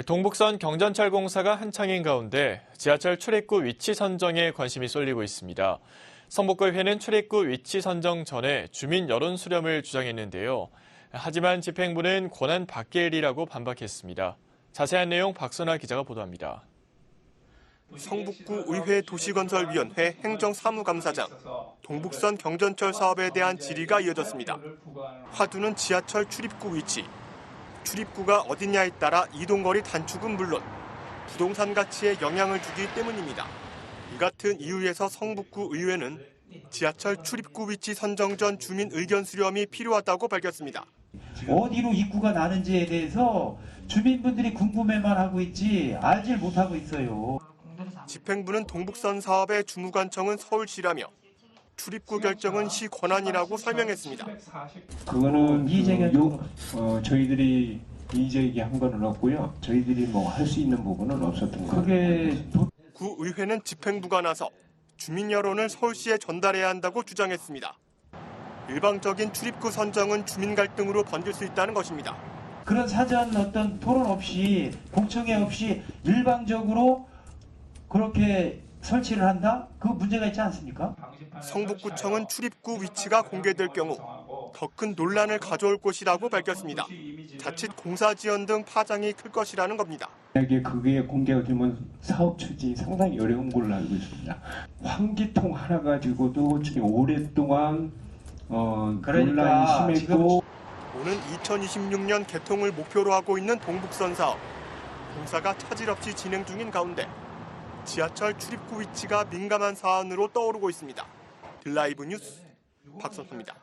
동북선 경전철 공사가 한창인 가운데 지하철 출입구 위치 선정에 관심이 쏠리고 있습니다. 성북구의회는 출입구 위치 선정 전에 주민 여론 수렴을 주장했는데요. 하지만 집행부는 권한 밖의 일이라고 반박했습니다. 자세한 내용 박선아 기자가 보도합니다. 성북구 의회 도시건설위원회 행정사무감사장 동북선 경전철 사업에 대한 질의가 이어졌습니다. 화두는 지하철 출입구 위치. 출입구가 어디냐에 따라 이동거리 단축은 물론 부동산 가치에 영향을 주기 때문입니다. 이 같은 이유에서 성북구 의회는 지하철 출입구 위치 선정 전 주민 의견 수렴이 필요하다고 밝혔습니다. 어디로 입구가 나는지에 대해서 주민분들이 궁금해만 하고 있지 알질 못하고 있어요. 집행부는 동북선 사업의 주무관청은 서울시라며 출입구 결정은 시 권한이라고 설명했습니다. 그거는 그 요, 어, 저희들이 이의제기 한 거는 없고요. 저희들이 뭐 할 수 있는 부분은 없었던 거. 그게 도- 구의회는 집행부가 나서 주민 여론을 서울시에 전달해야 한다고 주장했습니다. 일방적인 출입구 선정은 주민 갈등으로 번질 수 있다는 것입니다. 그런 사전 어떤 토론 없이 공청회 없이 일방적으로 그렇게 설치를 한다? 그 문제가 있지 않습니까? 성북구청은 출입구 위치가 공개될 경우 더 큰 논란을 가져올 것이라고 밝혔습니다. 자칫 공사 지연 등 파장이 클 것이라는 겁니다. 만약에 그게 공개가 되면 사업 추진이 상당히 어려운 걸로 알고 있습니다. 환기통 하나 가지고도 오랫동안 어, 그러니까 논란이 심했고 오는 2026년 개통을 목표로 하고 있는 동북선 사업. 공사가 차질 없이 진행 중인 가운데 지하철 출입구 위치가 민감한 사안으로 떠오르고 있습니다. 들라이브 뉴스 박선수입니다.